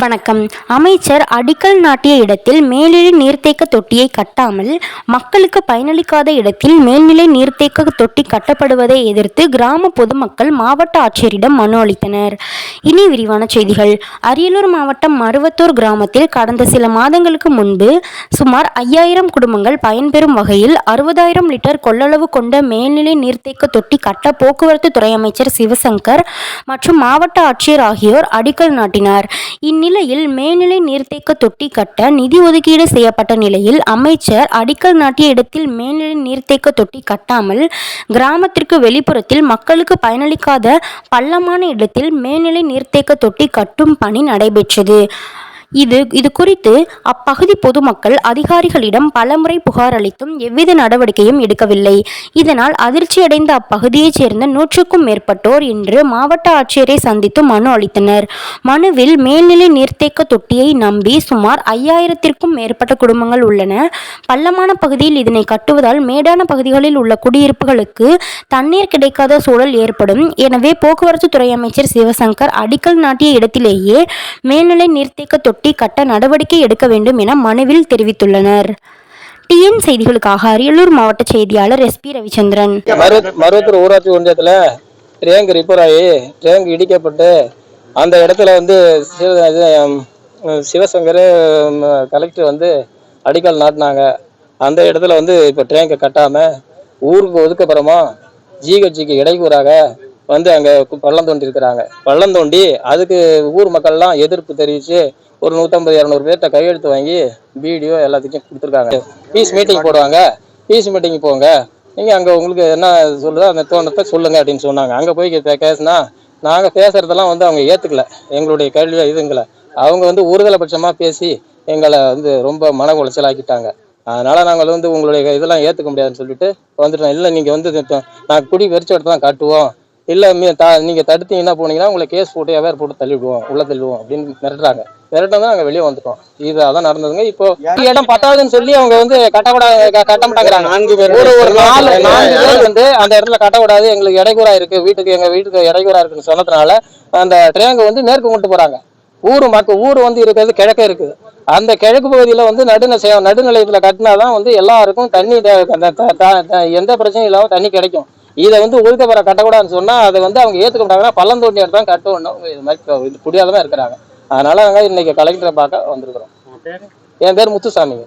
வணக்கம். அமைச்சர் அடிக்கல் நாட்டிய இடத்தில் மேல்நிலை நீர்த்தேக்க தொட்டியை கட்டாமல் மக்களுக்கு பயனளிக்காத இடத்தில் மேல்நிலை நீர்த்தேக்க தொட்டி கட்டப்படுவதை எதிர்த்து கிராம பொதுமக்கள் மாவட்ட ஆட்சியரிடம் மனு அளித்தனர். இனி விரிவான செய்திகள். அரியலூர் மாவட்டம் மருவத்தூர் கிராமத்தில் கடந்த சில மாதங்களுக்கு முன்பு சுமார் ஐயாயிரம் குடும்பங்கள் பயன்பெறும் வகையில் அறுபதாயிரம் லிட்டர் கொள்ளளவு கொண்ட மேல்நிலை நீர்த்தேக்க தொட்டி கட்ட போக்குவரத்து துறை அமைச்சர் சிவசங்கர் மற்றும் மாவட்ட ஆட்சியர் ஆகியோர் அடிக்கல் நாட்டினார். இந்நிலையில் மேல்நிலை நீர்த்தேக்க தொட்டி கட்ட நிதி ஒதுக்கீடு செய்யப்பட்ட நிலையில் அமைச்சர் அடிக்கல் நாட்டிய இடத்தில் மேல்நிலை நீர்த்தேக்க தொட்டி கட்டாமல் கிராமத்திற்கு வெளிப்புறத்தில் மக்களுக்கு பயனளிக்காத பள்ளமான இடத்தில் மேல்நிலை நீர்த்தேக்க தொட்டி கட்டும் பணி நடைபெற்றது. இது இது குறித்து அப்பகுதி பொதுமக்கள் அதிகாரிகளிடம் பலமுறை புகார் அளித்தும் எவ்வித நடவடிக்கையும் எடுக்கவில்லை. இதனால் அதிர்ச்சியடைந்த அப்பகுதியைச் சேர்ந்த நூற்றுக்கும் மேற்பட்டோர் இன்று மாவட்ட ஆட்சியரை சந்தித்து மனு அளித்தனர். மனுவில் மேல்நிலை நீர்த்தேக்க தொட்டியை நம்பி சுமார் ஐயாயிரத்திற்கும் மேற்பட்ட குடும்பங்கள் உள்ளன. பள்ளமான பகுதியில் இதனை கட்டுவதால் மேடான பகுதிகளில் உள்ள குடியிருப்புகளுக்கு தண்ணீர் கிடைக்காத சூழல் ஏற்படும். எனவே போக்குவரத்து துறை அமைச்சர் சிவசங்கர் அடிக்கல் நாட்டிய இடத்திலேயே மேல்நிலை நீர்த்தேக்க தொட்டி கட்ட நடவடிக்கை எடுக்க வேண்டும் என மனுவில் தெரிவித்துள்ளனர். டிஎன் செய்திகளுக்காக அரியலூர் மாவட்ட செய்தியாளர் எஸ் பி ரவிச்சந்திரன். மருவத்தூர் ஊராட்சி ஒன்றியத்தில் ரேங்க் ரிப்பேர் ஆகி ரேங்க் இடிக்கப்பட்டு அந்த இடத்துல வந்து சிவசங்கர் கலெக்டர் வந்து அடிக்கல் நாட்டினாங்க. அந்த இடத்துல வந்து இப்போ ட்ரேங்கை கட்டாமல் ஊருக்கு ஒதுக்கப்புறமா ஜிஹெச்சிக்கு இடைக்கூறாக வந்து அங்கே பள்ளம் தோண்டி இருக்கிறாங்க பள்ளம் தோண்டி அதுக்கு ஊர் மக்கள்லாம் எதிர்ப்பு தெரிவித்து ஒரு நூற்றம்பது இரநூறு பேர்கிட்ட கையெழுத்து வாங்கி வீடியோ எல்லாத்துக்கும் கொடுத்துருக்காங்க. பீஸ் மீட்டிங் போடுவாங்க. பீஸ் மீட்டிங் போங்க. நீங்கள் அங்கே உங்களுக்கு என்ன சொல்லுதோ அந்த தோணத்தை சொல்லுங்கள் அப்படின்னு சொன்னாங்க. அங்கே போய் கே- பேசினா நாங்கள் பேசுறதெல்லாம் வந்து அவங்க ஏற்றுக்கல எங்களுடைய கேள்வியை இதுங்களை அவங்க வந்து ஒருதலைபட்சமாக பேசி எங்களை வந்து ரொம்ப மன உளைச்சலாக்கிட்டாங்க அதனால் நாங்கள் வந்து உங்களுடைய இதெல்லாம் ஏற்றுக்க முடியாதுன்னு சொல்லிட்டு வந்துட்டோம். இல்லை நீங்கள் வந்து நாங்கள் நான் குடி வெறிச்ச தான் காட்டுவோம். இல்லை நீங்கள் தடுத்தீங்கன்னா போனீங்கன்னா உங்களை கேஸ் போட்டு எவ்வாறு போட்டு தள்ளிவிடுவோம் உள்ள தள்ளுவோம் அப்படின்னு மிரட்டுறாங்க. மிரட்டம் தான் நாங்கள் வெளியே வந்துட்டோம். இது அதான் நடந்ததுங்க. இப்போ இடம் பத்தாதுன்னு சொல்லி அவங்க வந்து கட்டக்கூடாது க- கட்ட மாட்டேங்கிறாங்க. நான்கு பேர் ஒரு ஒரு நாலு நான்கு பேர் வந்து அந்த இடத்துல கட்டக்கூடாது. எங்களுக்கு இடையூறா இருக்கு. வீட்டுக்கு எங்க வீட்டுக்கு இடையூறா இருக்குன்னு சொன்னதுனால அந்த ட்ரேங்கை வந்து மேற்கு கொண்டு போறாங்க. ஊர் மக்கள் ஊர் வந்து இருக்கிறது கிழக்க இருக்குது. அந்த கிழக்கு பகுதியில் வந்து நடுநிலை நடுநிலையத்தில் கட்டினாதான் வந்து எல்லாருக்கும் தண்ணி எந்த பிரச்சனையும் இல்லாமல் தண்ணி கிடைக்கும். இதை வந்து ஒதுக்கப்புறம் கட்டக்கூடாதுன்னு சொன்னால் அதை வந்து அவங்க ஏற்றுக்க மாட்டாங்கன்னா பள்ளம் தோண்டி இடத்தான் கட்டணும் இது மாதிரி இது புரியாததான் இருக்கிறாங்க. அதனால நாங்கள் இன்னைக்கு கலெக்டரை பார்க்க வந்திருக்கிறோம். என் பேர் முத்துசாமிங்க